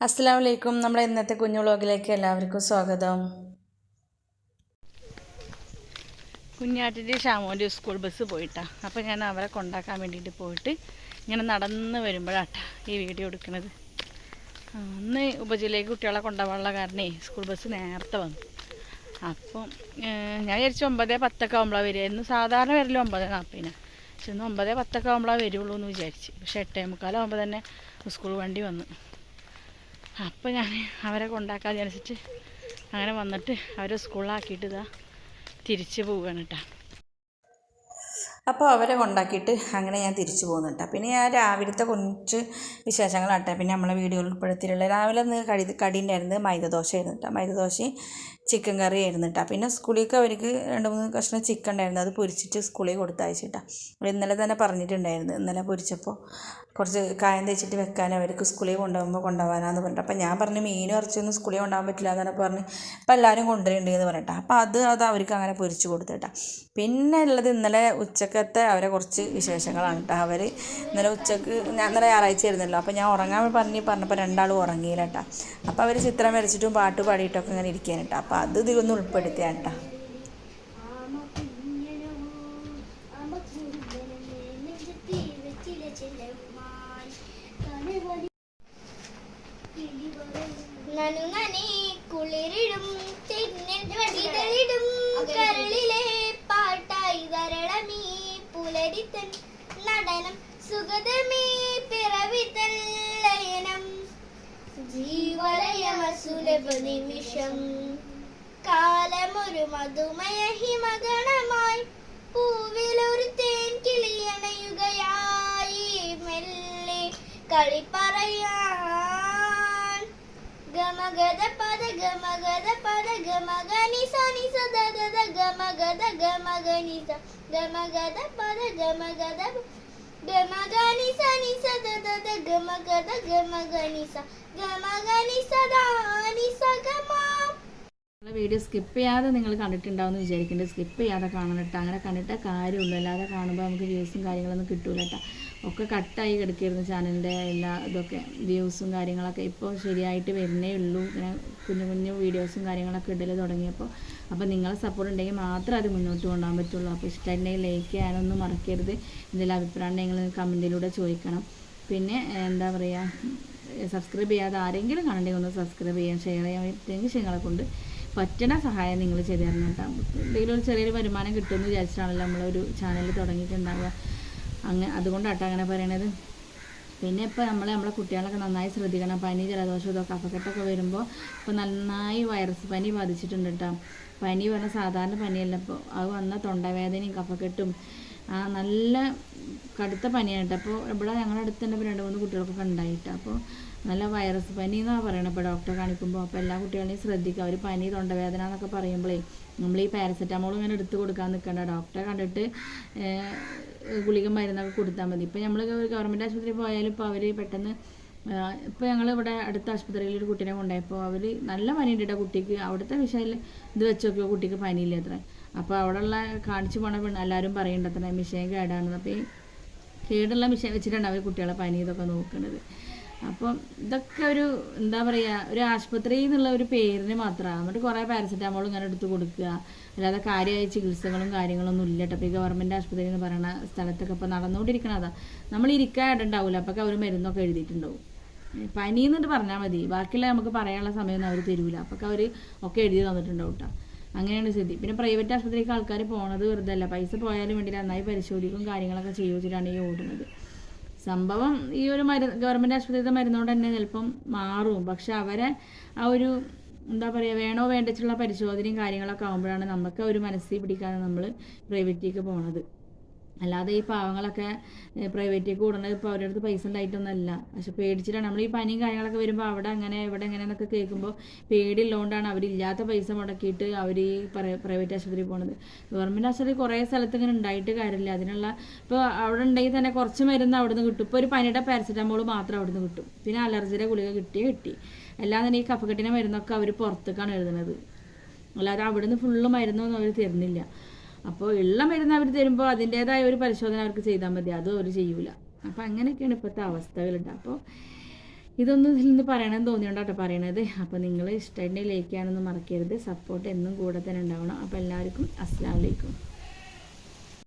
അസ്സാം വലൈക്കും നമ്മുടെ ഇന്നത്തെ കുഞ്ഞു വ്ളോഗിലേക്ക് എല്ലാവർക്കും സ്വാഗതം. കുഞ്ഞാട്ടിന്റെ ഷാമോന്റെ സ്കൂൾ ബസ് പോയിട്ടാ. അപ്പോൾ ഞാൻ അവരെ കൊണ്ടാക്കാൻ വേണ്ടിയിട്ട് പോയിട്ട് ഇങ്ങനെ നടന്ന് വരുമ്പോഴാട്ടാ ഈ വീഡിയോ എടുക്കുന്നത് അന്ന് ഉപജില്ലയിലേക്ക് കുട്ടികളെ കൊണ്ടുപോകാനുള്ള കാരണേ സ്കൂൾ ബസ് നേരത്തെ വന്നു. അപ്പം ഞാൻ വിചാരിച്ചു ഒമ്പതേ പത്തൊക്കെ ആകുമ്പോഴാണ് വരിക. ഇന്ന് സാധാരണ വരൽ ഒമ്പത് നാൽപ്പതിനാണ് പക്ഷെ ഇന്ന് ഒമ്പതേ പത്തൊക്കെ ആകുമ്പോഴാണ് വരുള്ളൂ എന്ന് വിചാരിച്ച്. പക്ഷെ എട്ടേ മുക്കാലാകുമ്പോൾ തന്നെ സ്കൂൾ വണ്ടി വന്നു. അപ്പോൾ ഞാൻ അവരെ കൊണ്ടാക്കാൻ വിചാരിച്ചിട്ട് അങ്ങനെ വന്നിട്ട് അവരെ സ്കൂളിലാക്കിയിട്ട് ഇതാ തിരിച്ച് പോവുകയാണ് കേട്ടോ അപ്പോൾ അവരെ കൊണ്ടാക്കിയിട്ട് അങ്ങനെ ഞാൻ തിരിച്ചു പോകുന്നുണ്ട് പിന്നെ ഞാൻ രാവിലത്തെ കുറച്ച് വിശേഷങ്ങളാട്ടെ പിന്നെ നമ്മളെ വീഡിയോയിൽ ഉൾപ്പെടുത്തിയിട്ടുള്ള രാവിലെ ഒന്ന് കടി കടി മൈദ ദോശ ആയിരുന്നു കേട്ടോ. മൈദദോശയും ചിക്കൻ കറി ആയിരുന്നു കേട്ടോ. പിന്നെ സ്കൂളിലേക്ക് അവർക്ക് രണ്ട് മൂന്ന് കഷ്ണം ചിക്കൻ ഉണ്ടായിരുന്നു. അത് പൊരിച്ചിട്ട് സ്കൂളിൽ കൊടുത്തയച്ചിട്ടാ ഇന്നലെ തന്നെ പറഞ്ഞിട്ടുണ്ടായിരുന്നു. ഇന്നലെ പൊരിച്ചപ്പോൾ കുറച്ച് കായം തേച്ചിട്ട് വെക്കാൻ അവർക്ക് സ്കൂളിൽ കൊണ്ടുപോകുമ്പോൾ കൊണ്ടുപോകാനാന്ന് പറഞ്ഞിട്ട്. അപ്പോൾ ഞാൻ പറഞ്ഞു മീനും ഇറച്ചിയൊന്നും സ്കൂളിൽ കൊണ്ടുപോകാൻ പറ്റില്ല എന്നാണ് പറഞ്ഞ് അപ്പോൾ എല്ലാവരും കൊണ്ടുവരേണ്ടി എന്ന് പറഞ്ഞിട്ടാണ്. അപ്പോൾ അത് അത് അവർക്ക് അങ്ങനെ പൊരിച്ച് കൊടുത്തിട്ടാണ് പിന്നെ ഉള്ളത് ഇന്നലെ ഉച്ചക്കത്തെ അവരെ കുറച്ച് വിശേഷങ്ങളാണ് കേട്ടോ അവർ ഇന്നലെ ഉച്ചയ്ക്ക് ഞാൻ ഇന്നലെ ഞായറാഴ്ച ആയിരുന്നല്ലോ. അപ്പോൾ ഞാൻ ഉറങ്ങാൻ പറഞ്ഞ് പറഞ്ഞപ്പോൾ രണ്ടാളും ഉറങ്ങിയില്ല കേട്ടോ അപ്പോൾ അവർ ചിത്രം വരച്ചിട്ടും പാട്ട് പാടിയിട്ടൊക്കെ ഇങ്ങനെ ഇരിക്കാൻ കേട്ടോ അപ്പോൾ അത് ഇതിലൊന്ന് ഉൾപ്പെടുത്തിയാണ് കേട്ടോ നനുനനെ കുളിരിടും കരളിലെ പുലരിത്തൻ നടനം സുഗതമേ പിറവിതൽ ലയനം. ജീവലയമസുലഭ നിമിഷം കാലമൊരു മധുമയ ഹിമഗണമായി പൂവിലൊരു തേൻ കിളിയണയുകയായി മെല്ലെ കളി പറയാൻ. ഗമഗത പദ ഗമഗത പദ ഗമഗത ഗമഗനി സ ഗമഗത പദ ഗമഗത ഗമഗനി സനി സദദ ഗമഗത ഗമഗനി സ ഗമഗനി സദാനി സഗമാ നമ്മളെ വീഡിയോ സ്കിപ്പ് ചെയ്യാതെ നിങ്ങൾ കണ്ടിട്ടുണ്ടാവുമെന്ന് വിചാരിക്കുന്നുണ്ട് സ്കിപ്പ് ചെയ്യാതെ കാണണം അങ്ങനെ കണ്ടിട്ട് കാര്യമുള്ളൂ. അല്ലാതെ കാണുമ്പോൾ നമുക്ക് വ്യൂസും കാര്യങ്ങളൊന്നും കിട്ടൂല കേട്ടോ ഒക്കെ കട്ടായി കിടക്കുകയായിരുന്നു ചാനലിന്റെ എല്ലാ ഇതൊക്കെ വ്യൂസും കാര്യങ്ങളൊക്കെ. ഇപ്പോൾ ശരിയായിട്ട് വരുന്നേ ഉള്ളൂ. ഇങ്ങനെ കുഞ്ഞു കുഞ്ഞു വീഡിയോസും കാര്യങ്ങളൊക്കെ ഇടൽ തുടങ്ങിയപ്പോൾ. അപ്പോൾ നിങ്ങളെ സപ്പോർട്ട് ഉണ്ടെങ്കിൽ മാത്രമേ അത് മുന്നോട്ട് കൊണ്ടുപോകാൻ പറ്റുള്ളൂ. അപ്പോൾ ഇഷ്ടമുണ്ടെങ്കിൽ ലൈക്ക് ചെയ്യാനൊന്നും മറക്കരുത്. എന്തെങ്കിലും അഭിപ്രായം നിങ്ങൾ കമന്റിലൂടെ ചോദിക്കണം. പിന്നെ എന്താ പറയുക സബ്സ്ക്രൈബ് ചെയ്യാതെ ആരെങ്കിലും കാണണ്ടെങ്കിൽ ഒന്ന് സബ്സ്ക്രൈബ് ചെയ്യാം. ഷെയർ ചെയ്യാൻ പറ്റുമെങ്കിൽ നിങ്ങളെ കൊണ്ട് പറ്റണ സഹായം നിങ്ങൾ ചെയ്തു തരണം കേട്ടോ. എന്തെങ്കിലും ഒരു ചെറിയൊരു വരുമാനം കിട്ടുമെന്ന് വിചാരിച്ചിട്ടാണല്ലോ നമ്മളൊരു ചാനൽ തുടങ്ങിയിട്ടുണ്ടാവുക. അങ്ങനെ അതുകൊണ്ടാട്ടോ അങ്ങനെ പറയണത്. പിന്നെ ഇപ്പോൾ നമ്മൾ നമ്മളെ കുട്ടികളൊക്കെ നന്നായി ശ്രദ്ധിക്കണം. പനി ജലദോഷം ഇതൊക്കെ. അപകടമൊക്കെ വരുമ്പോൾ ഇപ്പോൾ നന്നായി വൈറസ് പനി ബാധിച്ചിട്ടുണ്ട് കേട്ടോ പനി പറഞ്ഞാൽ സാധാരണ പനിയല്ല. ഇപ്പോൾ അത് വന്ന തൊണ്ടവേദനയും കഫക്കെട്ടും. ആ നല്ല കടുത്ത പനിയാണ് കേട്ടോ അപ്പോൾ ഇവിടെ ഞങ്ങളുടെ അടുത്ത് തന്നെ രണ്ട് മൂന്ന് കുട്ടികൾക്കൊക്കെ ഉണ്ടായിട്ട്. അപ്പോൾ നല്ല വൈറസ് പനി എന്നാണ് പറയണത് ഇപ്പോൾ ഡോക്ടറെ കാണിക്കുമ്പോൾ അപ്പോൾ എല്ലാ കുട്ടികളെയും ശ്രദ്ധിക്കുക അവർ പനി തൊണ്ടവേദന എന്നൊക്കെ പറയുമ്പോഴേ നമ്മൾ ഈ പാരസെറ്റാമോൾ ഇങ്ങനെ എടുത്തു കൊടുക്കാൻ നിൽക്കേണ്ട ഡോക്ടറെ കണ്ടിട്ട് ഗുളിക മരുന്നൊക്കെ കൊടുത്താൽ മതി. ഇപ്പോൾ നമ്മൾ ഗവൺമെന്റ് ആശുപത്രിയിൽ പോയാലും ഇപ്പോൾ അവർ പെട്ടെന്ന് ഇപ്പോൾ ഞങ്ങൾ ഇവിടെ അടുത്ത ആശുപത്രിയിൽ ഒരു കുട്ടീനെ കൊണ്ടുപോയപ്പോൾ അവർ നല്ല പനിയുണ്ട് കേട്ടോ കുട്ടിക്ക്. അവിടുത്തെ മിഷനിൽ ഇത് വെച്ച് നോക്കിയോ കുട്ടിക്ക് പനിയില്ല അത്ര. അപ്പോൾ അവിടെയുള്ള കാണിച്ചു പോണ പെണ്ണ് എല്ലാവരും പറയുന്നുണ്ട് അത്ര മിഷയം കേടാണെന്ന്. അപ്പോൾ ഈ കേടുള്ള മിഷയം വെച്ചിട്ടാണ് അവർ കുട്ടികളെ പനി ഇതൊക്കെ നോക്കുന്നത് അപ്പം ഇതൊക്കെ ഒരു എന്താ പറയുക ഒരു ആശുപത്രി എന്നുള്ള ഒരു പേരിന് മാത്രമാണ്. എന്നിട്ട് കുറേ പാരസെറ്റാമോൾ ഇങ്ങനെ എടുത്ത് കൊടുക്കുക. അല്ലാതെ കാര്യമായ ചികിത്സകളും കാര്യങ്ങളൊന്നും ഇല്ല കേട്ടോ. ഇപ്പോൾ ഈ ഗവൺമെന്റ് ആശുപത്രി എന്ന് പറയുന്ന സ്ഥലത്തൊക്കെ ഇപ്പോൾ നടന്നുകൊണ്ടിരിക്കണതാ നമ്മൾ ഇരിക്കാൻ ഇടണ്ടാവില്ല അപ്പോൾ അവർ മരുന്നൊക്കെ എഴുതിയിട്ടുണ്ടാവും. പനി എന്നിട്ട് പറഞ്ഞാൽ മതി. ബാക്കിയുള്ള നമുക്ക് പറയാനുള്ള സമയമൊന്നും അവർ തരൂല. അപ്പോൾ അവർ ഒക്കെ എഴുതി തന്നിട്ടുണ്ടാവും കേട്ടോ അങ്ങനെയാണ് സ്ഥിതി. പിന്നെ പ്രൈവറ്റ് ആശുപത്രിക്ക് ആൾക്കാർ പോണത് വെറുതെ അല്ല. പൈസ പോയാലും വേണ്ടി നന്നായി പരിശോധിക്കും കാര്യങ്ങളൊക്കെ ചെയ്യുവച്ചിട്ടാണ് ഈ ഓടുന്നത്. സംഭവം ഈ ഒരു മരുന്ന് ഗവൺമെന്റ് ആശുപത്രിയിലെ മരുന്നുകൊണ്ട് തന്നെ ചിലപ്പം മാറും. പക്ഷെ അവരെ ആ ഒരു എന്താ പറയുക വേണോ വേണ്ടിച്ചുള്ള പരിശോധനയും കാര്യങ്ങളൊക്കെ ആകുമ്പോഴാണ് നമുക്ക് ഒരു മനസ്സിൽ പിടിക്കാതെ നമ്മൾ പ്രൈവറ്റിലേക്ക് പോണത്. അല്ലാതെ ഈ പാവങ്ങളൊക്കെ പ്രൈവറ്റിലേക്ക് കൂടുന്നത് ഇപ്പോൾ അവരുടെ അടുത്ത് പൈസ ഉണ്ടായിട്ടൊന്നുമല്ല. പക്ഷെ പേടിച്ചിട്ടാണ്. നമ്മൾ ഈ പനിയും കാര്യങ്ങളൊക്കെ വരുമ്പോൾ അവിടെ അങ്ങനെ ഇവിടെ എങ്ങനെ എന്നൊക്കെ കേൾക്കുമ്പോൾ പേടിയുള്ളതുകൊണ്ടാണ് അവരില്ലാത്ത പൈസ മുടക്കിയിട്ട് അവർ ഈ പ്രൈവറ്റ് ആശുപത്രിയിൽ പോകുന്നത് ഗവൺമെന്റ് ആശുപത്രി കുറേ സ്ഥലത്ത് ഇങ്ങനെ ഉണ്ടായിട്ട് കാര്യമില്ല. അതിനുള്ള ഇപ്പോൾ അവിടെ ഉണ്ടെങ്കിൽ തന്നെ കുറച്ച് മരുന്ന് അവിടെ നിന്ന് കിട്ടും. ഇപ്പോൾ ഒരു പനിയുടെ പാരസെറ്റാമോൾ മാത്രം അവിടെ നിന്ന് കിട്ടും. പിന്നെ അലർജിയുടെ ഗുളിക കിട്ടിയേ കിട്ടി. അല്ലാതെ ഈ കഫക്കെട്ടിന്റെ മരുന്നൊക്കെ അവർ പുറത്തേക്കാണ് എഴുതുന്നത്. അല്ലാതെ അവിടുന്ന് ഫുള്ള് മരുന്നൊന്നും അവർ തരുന്നില്ല. അപ്പോൾ ഉള്ള മരുന്ന് അവർ തരുമ്പോൾ അതിന്റേതായ ഒരു പരിശോധന അവർക്ക് ചെയ്താൽ മതി. അതും അവർ ചെയ്യൂല. അപ്പം അങ്ങനെയൊക്കെയാണ് ഇപ്പോഴത്തെ അവസ്ഥകളുണ്ട്. അപ്പോൾ ഇതൊന്നും ഇതിൽ നിന്ന് പറയണമെന്ന് തോന്നിയോണ്ടാട്ടോ പറയണത്. അപ്പോൾ നിങ്ങൾ ഇഷ്ടമായിട്ട് ലൈക്ക് ചെയ്യാനൊന്നും മറക്കരുത്. സപ്പോർട്ട് എന്നും കൂടെ തന്നെ ഉണ്ടാവണം. അപ്പോൾ എല്ലാവർക്കും അസ്സാം വലൈക്കും